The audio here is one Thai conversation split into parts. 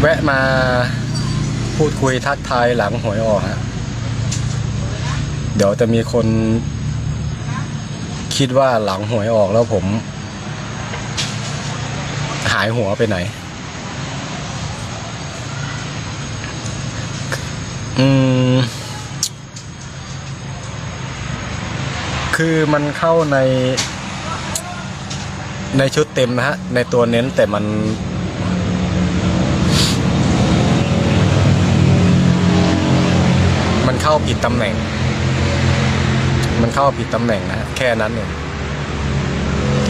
แวะมาพูดคุยทักทายหลังหวยออกฮะเดี๋ยวจะมีคน คิดว่าหลังหวยออกแล้วผม หายหัวไปไหน อืม คือมันเข้าใน ในชุดเต็มนะฮะ ในตัวเน้นแต่มัน มันเข้าผิดตำแหน่ง มันเข้าผิดตำแหน่งนะแค่นั้นเอง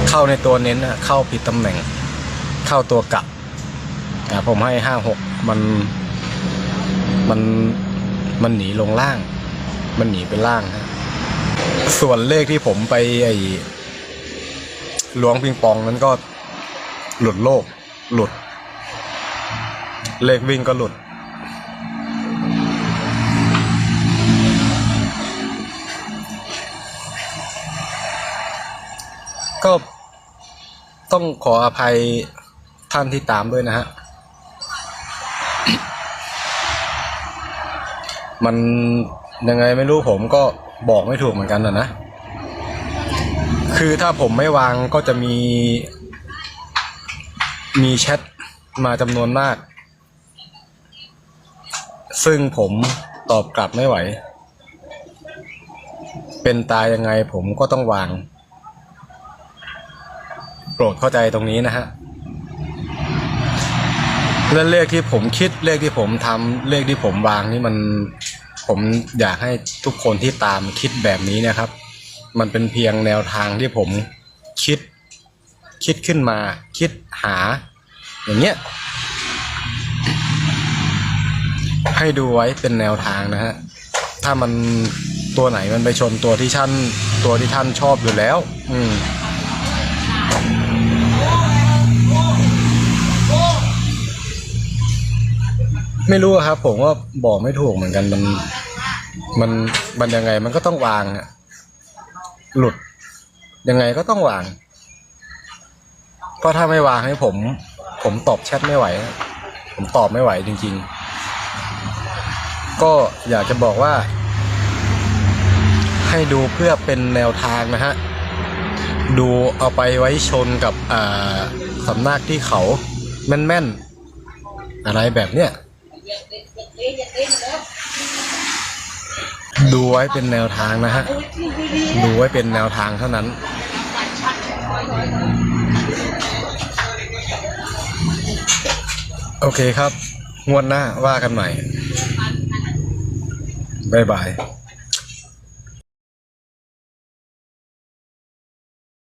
เข้าในตัวเน้นนะเข้าผิดตำแหน่ง เข้าตัวกลับอะผมให้ห้าหกมันมันมันหนีลงล่าง มันหนีไปล่างฮะส่วนเลขที่ผมไปไอ้ล้วงปิงปองนั้นก็หลุดโลก หลุด เลขวิ่งก็หลุด ก็ต้องขออภัยท่านที่ตามด้วยนะฮะ มันยังไงไม่รู้ผมก็บอกไม่ถูกเหมือนกันนะนะ คือถ้าผมไม่วางก็จะมี มีแชทมาจำนวนมาก ซึ่งผมตอบกลับไม่ไหว เป็นตายยังไงผมก็ต้องวาง ปรดเข้าใจตรงนี้นะฮะและเลขที่ผมคิดเลขที่ผมทำเลขที่ผมวางนี่มันผมอยากให้ทุกคนที่ตามคิดแบบนี้นะครับ มันเป็นเพียงแนวทางที่ผมคิด คิดขึ้นมา คิดหา อย่างเงี้ยให้ดูไว้เป็นแนวทางนะฮะถ้ามันตัวไหนมันไปชนตัวที่ท่านตัวที่ท่านชอบอยู่แล้ว อืม ไม่รู้ครับ ผมว่าบอกไม่ถูกเหมือนกันมันมันมันยังไงมันก็ต้องวางอะหลุด ยังไงก็ต้องวางเพราะถ้าไม่วางให้ผม ผมตอบแชทไม่ไหว ผมตอบไม่ไหวจริง ๆ ก็อยากจะบอกว่า ให้ดูเพื่อเป็นแนวทางนะฮะ ดูเอาไปไว้ชนกับอ่าสำนักที่เขาแม่นๆ อะไรแบบเนี้ย ดูไว้เป็นแนวทางนะฮะ ดูไว้เป็นแนวทางเท่านั้น โอเคครับ งวดหน้าว่ากันใหม่ บ๊ายบาย